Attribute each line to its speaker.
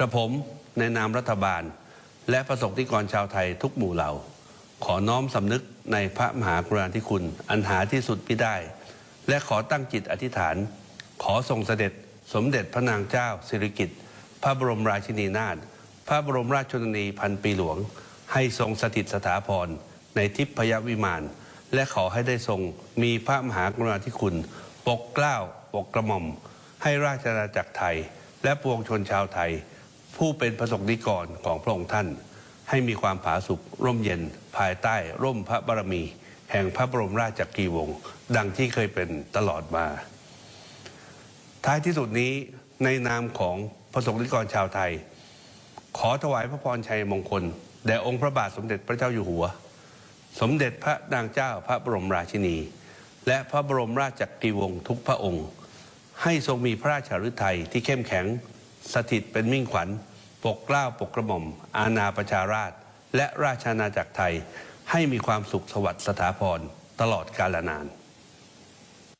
Speaker 1: กระผมในนามรัฐบาล และประสบนิกรชาวไทยทุกหมู่เหล่า ขอน้อมสำนึกในพระมหากรุณาธิคุณ อันหาที่สุดมิได้ และขอตั้งจิตอธิษฐาน ขอทรงเสด็จสมเด็จพระนางเจ้าสิริกิติ์พระบรมราชินีนาถพระบรมราชชนนีพันปีหลวง ให้ทรงสถิตสถาพรในทิพยวิมาน และขอให้ได้ทรงมีพระมหากรุณาธิคุณ ปกเกล้าปกกระหม่อม ให้ราชอาณาจักรไทย และปวงชนชาวไทย ผู้เป็นประสบนิกรของพระองค์ท่าน ให้มีความผาสุกร่มเย็น ภายใต้ร่มพระบารมี แห่งพระบรมราชจักรีวงศ์ดังที่เคยเป็นตลอดมา ท้ายที่สุดนี้ในนามของประสบนิกรชาวไทย ขอถวายพระพรชัยมงคลแด่องค์พระบาทสมเด็จพระเจ้าอยู่หัว สมเด็จพระนางเจ้าพระบรมราชินี และพระบรมราชจักรีวงศ์ทุกพระองค์ ให้ทรงมีพระราชฤทัยที่เข้มแข็ง สถิตเป็นมิ่งขวัญ ปกเกล้าปกกระหม่อม อาณาประชาราช และราชอาณาจักรไทยให้มีความสุขสวัสดิ์สถาพรตลอดกาลนาน